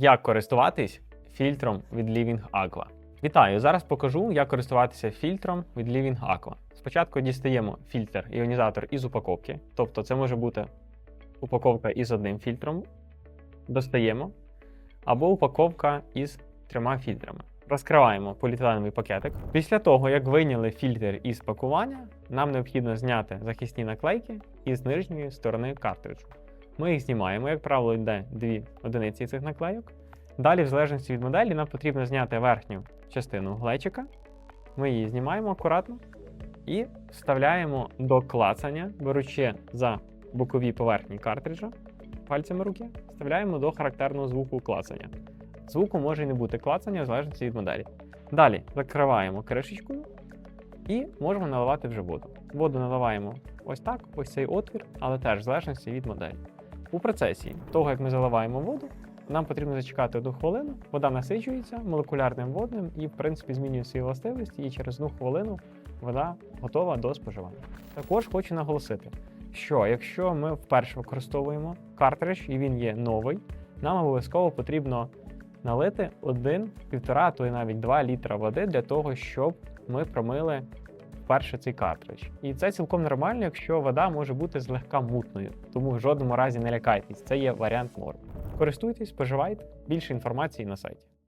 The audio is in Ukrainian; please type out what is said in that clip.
Як користуватись фільтром від Living Aqua. Вітаю! Зараз покажу, як користуватися фільтром від Living Aqua. Спочатку дістаємо фільтр іонізатор із упаковки, тобто це може бути упаковка із одним фільтром, достаємо, або упаковка із трьома фільтрами. Розкриваємо поліетиленовий пакетик. Після того, як вийняли фільтр із пакування, нам необхідно зняти захисні наклейки із нижньої сторони картриджу. Ми їх знімаємо, як правило, йде дві одиниці цих наклейок. Далі, в залежності від моделі, нам потрібно зняти верхню частину глечика. Ми її знімаємо акуратно і вставляємо до клацання, беручи за бокові поверхні картриджа пальцями руки, вставляємо до характерного звуку клацання. Звуку може не бути клацання в залежності від моделі. Далі закриваємо кришечкою і можемо наливати вже воду. Воду наливаємо ось так, ось цей отвір, але теж в залежності від моделі. У процесі того, як ми заливаємо воду, нам потрібно зачекати одну хвилину, вода насичується молекулярним водним і, в принципі, змінює свої властивості, і через одну хвилину вода готова до споживання. Також хочу наголосити, що якщо ми вперше використовуємо картридж і він є новий, нам обов'язково потрібно налити 1-1,5, то і навіть 2 літра води для того, щоб ми промили вперше цей картридж. І це цілком нормально, якщо вода може бути злегка мутною, тому в жодному разі не лякайтесь, це є варіант норм. Користуйтесь, споживайте більше інформації на сайті.